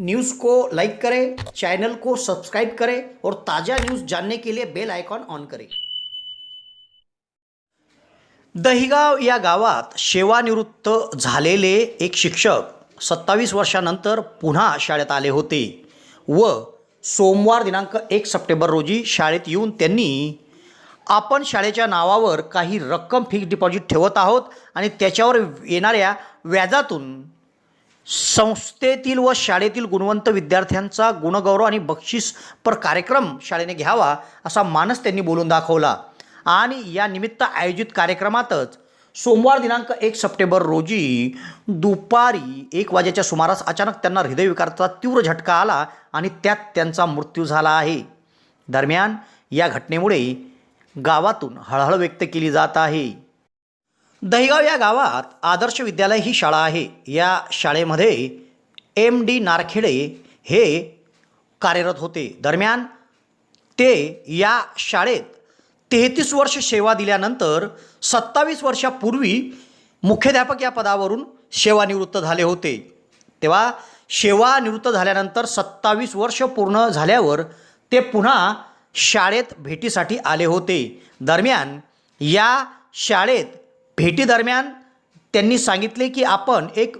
News को like करें channel को सब्सक्राइब करें और ताज़ा न्यूज़ जानने के लिए बेल आइकॉन ऑन करें। दहिगाव या गावात सेवानिवृत्त झालेले एक शिक्षक सत्तावीस वर्षानंतर पुन्हा शाळेत आले होते व सोमवार दिनांक एक सप्टेंबर रोजी शाळेत येऊन त्यांनी आपण शाळेच्या नावावर काही रक्कम फिक्स डिपॉझिट ठेवत आहोत आणि त्याच्यावर येणाऱ्या व्याजातून संस्थेतील व शाळेतील गुणवंत विद्यार्थ्यांचा गुणगौरव आणि बक्षीसपर कार्यक्रम शाळेने घ्यावा असा मानस त्यांनी बोलून दाखवला. आणि या निमित्त आयोजित कार्यक्रमातच सोमवार दिनांक एक सप्टेंबर रोजी दुपारी एक वाजेच्या सुमारास अचानक त्यांना हृदयविकाराचा तीव्र झटका आला आणि त्यात त्यांचा मृत्यू झाला आहे. दरम्यान या घटनेमुळे गावातून हळहळ व्यक्त केली जात आहे. दहिगाव या गावात आदर्श विद्यालय ही शाळा आहे. या शाळेमध्ये एम डी नारखेडे हे कार्यरत होते. दरम्यान ते या शाळेत तेहतीस वर्ष सेवा दिल्यानंतर सत्तावीस वर्षापूर्वी मुख्याध्यापक या पदावरून सेवानिवृत्त झाले होते. तेव्हा सेवानिवृत्त झाल्यानंतर सत्तावीस वर्ष पूर्ण झाल्यावर ते पुन्हा शाळेत भेटीसाठी आले होते. दरम्यान या शाळेत भेटीदरम्यान त्यांनी सांगितले की आपण एक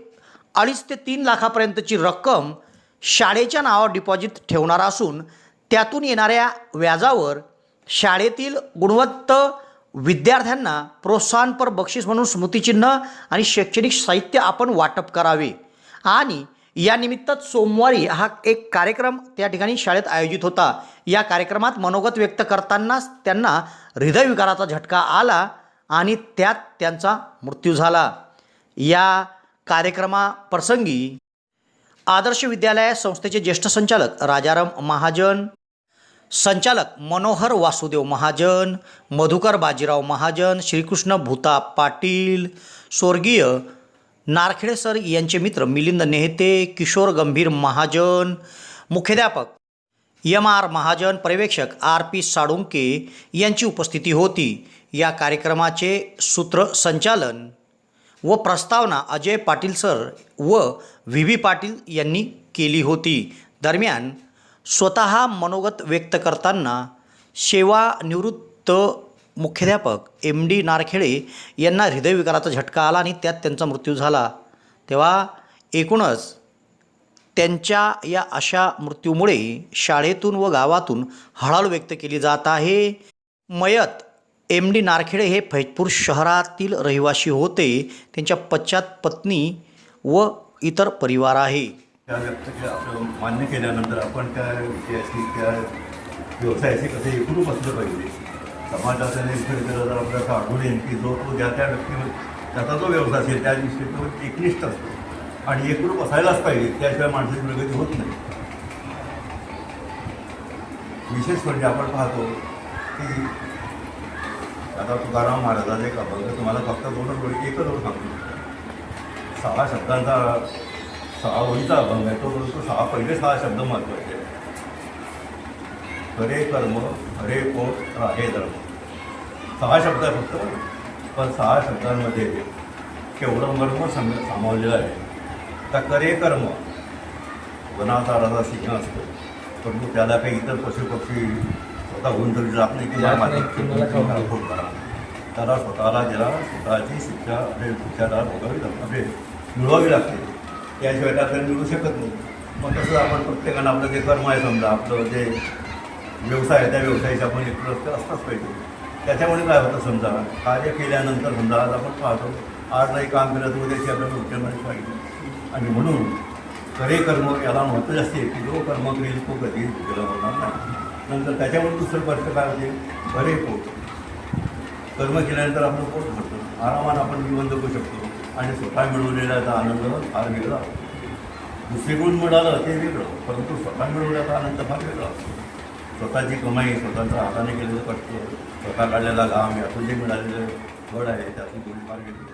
अडीच ते तीन लाखापर्यंतची रक्कम शाळेच्या नावावर डिपॉझिट ठेवणार असून त्यातून येणाऱ्या व्याजावर शाळेतील गुणवत्त विद्यार्थ्यांना प्रोत्साहनपर बक्षीस म्हणून स्मृतिचिन्ह आणि शैक्षणिक साहित्य आपण वाटप करावे. आणि या निमित्तात सोमवारी हा एक कार्यक्रम त्या ठिकाणी शाळेत आयोजित होता. या कार्यक्रमात मनोगत व्यक्त करतानाच त्यांना हृदयविकाराचा झटका आला. आणि त्यात त्यांचा मृत्यू झाला. या कार्यक्रमाप्रसंगी आदर्श विद्यालय संस्थेचे ज्येष्ठ संचालक राजाराम महाजन संचालक मनोहर वासुदेव महाजन मधुकर बाजीराव महाजन श्रीकृष्ण भूता पाटील स्वर्गीय नारखेडे सर यांचे मित्र मिलिंद नेहते किशोर गंभीर महाजन मुख्याध्यापक एम आर महाजन पर्यवेक्षक आर पी साळुंके यांची उपस्थिती होती. या कार्यक्रमाचे सूत्रसंचालन व प्रस्तावना अजय पाटील सर व व्ही व्ही पाटील यांनी केली होती. दरम्यान स्वतः मनोगत व्यक्त करताना सेवानिवृत्त मुख्याध्यापक एम डी नारखेडे यांना हृदयविकाराचा झटका आला आणि त्यात त्यांचा मृत्यू झाला. तेव्हा एकूणच त्यांच्या या अशा मृत्यूमुळे शाळेतून व गावातून हळहळ व्यक्त केली जात आहे. मयत एम डी नारखेडे हे फैजपूर शहरातील रहिवासी होते. त्यांच्या पश्चात पत्नी व इतर परिवार आहे. मान्य केल्यानंतर आपण त्या विषयाशी त्या व्यवसायाशी कसे एकरूप असलं पाहिजे? समाजाचा निरीक्षण आपल्याला आढळून येईल की जो तो ज्या त्या व्यक्ती त्याचा जो व्यवसाय असेल त्या दिवशी तो एकनिष्ठ असतो. आणि एकरूप असायलाच पाहिजे त्याशिवाय माणसाची प्रगती होत नाही. विशेष म्हणजे आपण पाहतो की आता तुकाराम महाराजाचे एक अभंग तुम्हाला फक्त दोनच ओळी एकच ओळ सांगतो. सहा शब्दांचा सहा ओळीचा अभंग आहे तो परंतु सहा पहिले सहा शब्द महत्त्वाचे आहेत. हरे कर्म हरे पोट राहे धर्म. सहा शब्द आहे फक्त पण सहा शब्दांमध्ये केवढं मर्म सम सामावलेलं आहे. तर करे कर्म वनाचा राजा सिंह असतो परंतु त्याला काही इतर पशुपक्षी स्वतः होऊन तरी जात नाही की जात माझी नाही, तुम्हाला खाऊ दे. खूप करा. त्याला स्वतःला ज्याला स्वतःची शिक्षा म्हणजे उपचाराला भोगावी लागते म्हणजे मिळवावी लागते. त्याशिवाय त्याला मिळू शकत नाही. मग तसं आपण प्रत्येकानं आपलं जे कर्म आहे समजा आपलं जे व्यवसाय आहे त्या व्यवसायाशी आपण एक असताच पाहिजे. त्याच्यामुळे काय होतं समजा? कार्य केल्यानंतर समजा आज आपण पाहतो आज नाही काम केलं तर उद्याची आपल्याला उद्यमाची पाहिजे. आणि म्हणून करे कर्म याला महत्त्व जास्त आहे की जो कर्म करेल तो कधी केलं होणार नाही. नंतर त्याच्यामुळे दुसरं गोष्ट काय होते? बरे पोट. कर्म केल्यानंतर आपलं पोट भरतं. आरामानं आपण जीवन जगू शकतो. आणि स्वतः मिळवलेल्याचा आनंद फार वेगळा. असतो दुसरी गुण मिळालं ते वेगळं. परंतु स्वतः मिळवल्याचा आनंद फार वेगळा असतो. स्वतःची कमाई स्वतःच्या हाताने केलेलं कष्ट स्वतः काढलेला घाम यातून जे मिळालेलं फळ आहे त्यातून थोडी फार वेगळी.